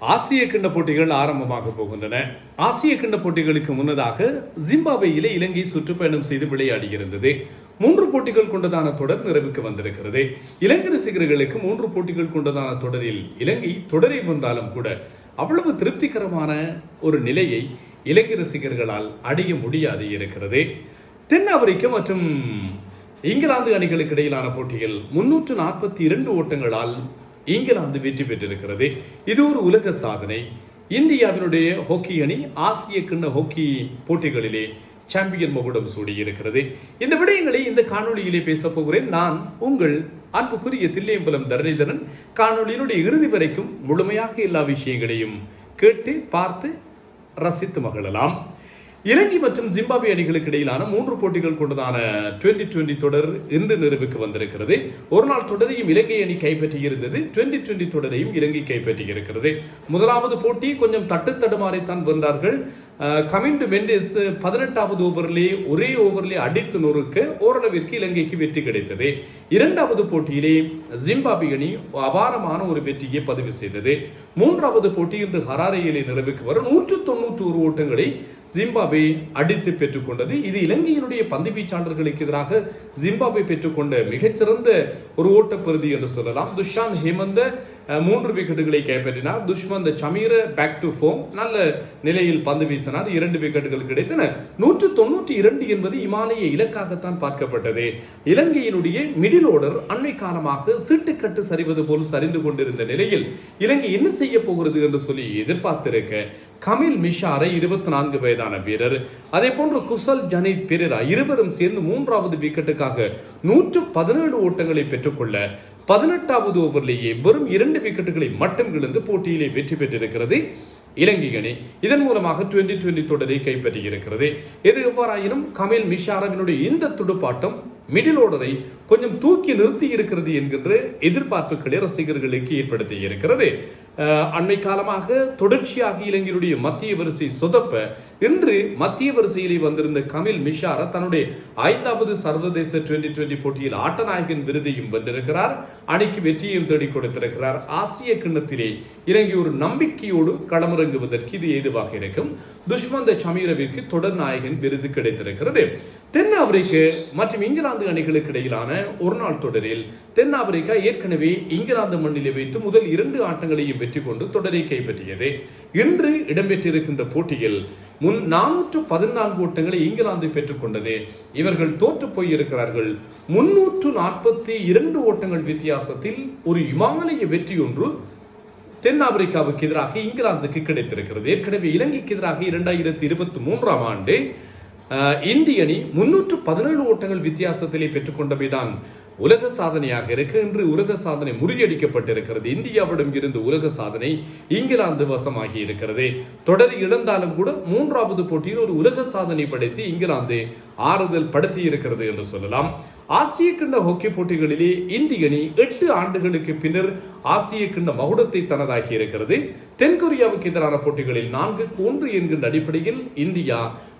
ஆசிய கிண்ட போட்டிகள் ஆரம்பமாக போகின்றன. ஆசிய கிண்ட போட்டிகளுக்கு முன்னதாக ஜிம்பாப்வேயிலே இலங்கை சுற்றுப்பயணம் செய்து விளையாடியிருந்தது. மூன்று போட்டிகள் கொண்டதான தொடர் நிறைவுக்கு வந்திருக்கிறது. இலங்கை ரசிகர்களுக்கு மூன்று போட்டிகள் கொண்டதான தொடரில் இலங்கை தொடரை வென்றாலும் கூட அவ்வளவு திருப்திகரமான ஒரு நிலையை இலங்கை ரசிகர்களால் அடைய முடியாது இருக்கிறது. தென் ஆப்பிரிக்கா மற்றும் இங்கிலாந்து அணிகளுக்கு இடையிலான போட்டியில் முன்னூற்று நாற்பத்தி இரண்டு ஓட்டங்களால் இங்கிலாந்து வெற்றி பெற்றிருக்கிறது. இது ஒரு உலக சாதனை. இந்தியாவினுடைய ஹாக்கி அணி ஆசிய கிண்ண ஹாக்கி போட்டிகளிலே சாம்பியன் மகுடம் சூடியிருக்கிறது. இந்த விடயங்களை இந்த காணொலியிலே பேச போகிறேன். நான் உங்கள் அன்புக்குரிய தில்லையம்பலம் தரணிதரன். காணொளியினுடைய இறுதி வரைக்கும் முழுமையாக எல்லா விஷயங்களையும் கேட்டு பார்த்து ரசித்து மகிழலாம். இலங்கை மற்றும் ஜிம்பாபே அணிகளுக்கு இடையிலான மூன்று போட்டிகள் கொண்டதான டுவெண்டி டுவெண்டி தொடர் இன்று நிறைவுக்கு வந்திருக்கிறது. ஒரு நாள் தொடரையும் இலங்கை அணி கைப்பற்றியிருந்தது டுவெண்டி டுவெண்டி தொடரையும் இலங்கை கைப்பற்றி இருக்கிறது. முதலாவது போட்டி கொஞ்சம் தட்டு தடுமாறித்தான் வென்றார்கள் கமிண்டு மெண்டிஸ் பதினெட்டாவது ஓவரிலே ஒரே ஓவரிலே அடித்து நொறுக்க ஓரளவிற்கு இலங்கைக்கு வெற்றி கிடைத்தது. இரண்டாவது போட்டியிலே ஜிம்பாப்வே அணி அபாரமான ஒரு வெற்றியை பதிவு செய்தது. மூன்றாவது போட்டி இன்று ஹராரையிலே நிறைவுக்கு வரும். நூற்று தொண்ணூற்றி ஒரு ஓட்டங்களை ஜிம்பாபே அடித்து பெற்றுக்கொண்டது. இது இலங்கையினுடைய பந்து வீச்சாளர்களுக்கு எதிராக ஜிம்பாபே பெற்றுக்கொண்ட மிகச்சிறந்த ஒரு ஓட்டப்பருதி என்று சொல்லலாம். துஷான் ஹேமந்த மூன்று விக்கெட்டுகளை கைப்பற்றினார். Dushmantha Chameera back to form நல்ல நிலையில் பந்து வீசினார். இரண்டு விக்கெட்டுகள் கிடைத்தன. நூற்று தொண்ணூற்றி இரண்டு என்பது இமாலய இலக்காகத்தான் பார்க்கப்பட்டது. இலங்கையினுடைய மிடில் ஓர்டர் அண்மை காலமாக சீட்டுக்கட்டு சரிவது போல் சரிந்து கொண்டிருந்த நிலையில் இலங்கை என்ன செய்ய போகிறது என்று சொல்லி எதிர்பார்த்திருக்க கமில் மிஷாரை இருபத்தி நான்கு வயதான வீரர் அதே போன்று குசல் ஜனித் பெரிரா இருவரும் சேர்ந்து மூன்றாவது விக்கெட்டுக்காக நூற்று பதினேழு ஓட்டங்களை பெற்றுக்கொள்ள பதினெட்டாவது ஓவரிலேயே வெறும் இரண்டு விக்கெட்டுகளை மட்டும் இழந்து போட்டியிலே வெற்றி பெற்றிருக்கிறது. இலங்கை அணி இதன் மூலமாக டுவெண்டி டுவெண்டி தொடரை கைப்பற்றியிருக்கிறது. எது எவ்வாறாயினும் கமில் மிஷாரவினுடைய இந்த துடுப்பாட்டம் மிடில் ஓர்டரை கொஞ்சம் தூக்கி நிறுத்தி இருக்கிறது என்கின்ற எதிர்பார்ப்புகளை ரசிகர்களுக்கு ஏற்படுத்தி இருக்கிறது. அண்மை காலமாக தொடர்ச்சியாக இலங்கையினுடைய மத்திய வரிசை சொதப்ப இன்று மத்திய வரிசையிலே வந்திருந்த கமில் மிஷாரா தன்னுடைய ஐந்தாவது சர்வதேச டுவெண்டி டுவெண்டி போட்டியில் ஆட்டநாயகன் விருதையும் வென்றிருக்கிறார். அணிக்கு வெற்றியும் தேடிக் கொடுத்திருக்கிறார். ஆசிய கிண்ணத்திலே இலங்கை ஒரு நம்பிக்கையோடு களமிறங்குவதற்கு இது ஏதுவாக இருக்கும். துஷ்மந்த சமீரவிற்கு தொடர் நாயகன் விருது கிடைத்திருக்கிறது. தென் ஆப்பிரிக்க மற்றும் இங்கிலாந்து அணிகளுக்கு இடையிலான ஒரு நாள் தொடரில் தென்னாப்பிரிக்கா ஏற்கனவே இங்கிலாந்து மண்ணிலே வைத்து முதல் இரண்டு ஆட்டங்களையும் வெற்றி கொண்டு தொடரை கைப்பற்றியது. இன்று இடம்பெற்றிருக்கின்ற போட்டியில் முன் நானூற்று பதினான்கு ஓட்டங்களை இங்கிலாந்து பெற்றுக்கொண்டது. இவர்கள் தோற்று போயிருக்கிறார்கள். முன்னூற்று நாற்பத்தி இரண்டு ஓட்டங்கள் வித்தியாசத்தில் ஒரு இமாலய வெற்றி ஒன்று தென்னாப்பிரிக்காவுக்கு எதிராக இங்கிலாந்துக்கு கிடைத்திருக்கிறது. ஏற்கனவே இலங்கைக்கு எதிராக இரண்டாயிரத்தி இருபத்தி மூன்றாம் ஆண்டு இந்திய அணி முன்னூற்று பதினேழு ஓட்டங்கள் வித்தியாசத்திலே பெற்றுக்கொண்டமைதான் உலக சாதனையாக இருக்கு. இன்று உலக சாதனை முறியடிக்கப்பட்டிருக்கிறது. இந்தியாவிடம் இருந்து உலக சாதனை இங்கிலாந்து வசமாகி இருக்கிறது. தொடர் இழந்தாலும் கூட மூன்றாவது போட்டியில் ஒரு உலக சாதனை படைத்து இங்கிலாந்து ஆறுதல் படுத்தி இருக்கிறது என்று சொல்லலாம். ஆசிய கிண்ட ஹாக்கி போட்டிகளிலே இந்திய அணி எட்டு ஆண்டுகளுக்கு பின்னர் ஆசிய கிண்ட மகுடத்தை தனதாக்கி இருக்கிறது. தென்கொரியாவுக்கு எதிரான போட்டிகளில் நான்கு ஒன்று என்கின்ற அடிப்படையில் இந்தியா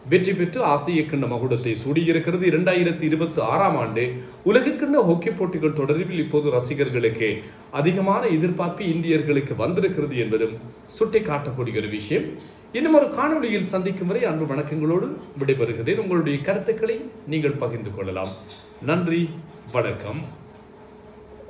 வெற்றி பெற்று ஆசிய கிண்ண மகுடத்தை சூடியிருக்கிறது. இரண்டாயிரத்தி இருபத்தி ஆறாம் ஆண்டு உலக கிண்ண ஹாக்கி போட்டிகள் தொடர்பில் இப்போது ரசிகர்களுக்கு அதிகமான எதிர்பார்ப்பு இந்தியர்களுக்கு வந்திருக்கிறது என்பதும் சுட்டி காட்டக்கூடிய ஒரு விஷயம். இன்னும் ஒரு காணொளியில் சந்திக்கும் வரை அன்பு வணக்கங்களோடு விடைபெறுகிறேன். உங்களுடைய கருத்துக்களை நீங்கள் பகிர்ந்து கொள்ளலாம். நன்றி வணக்கம்.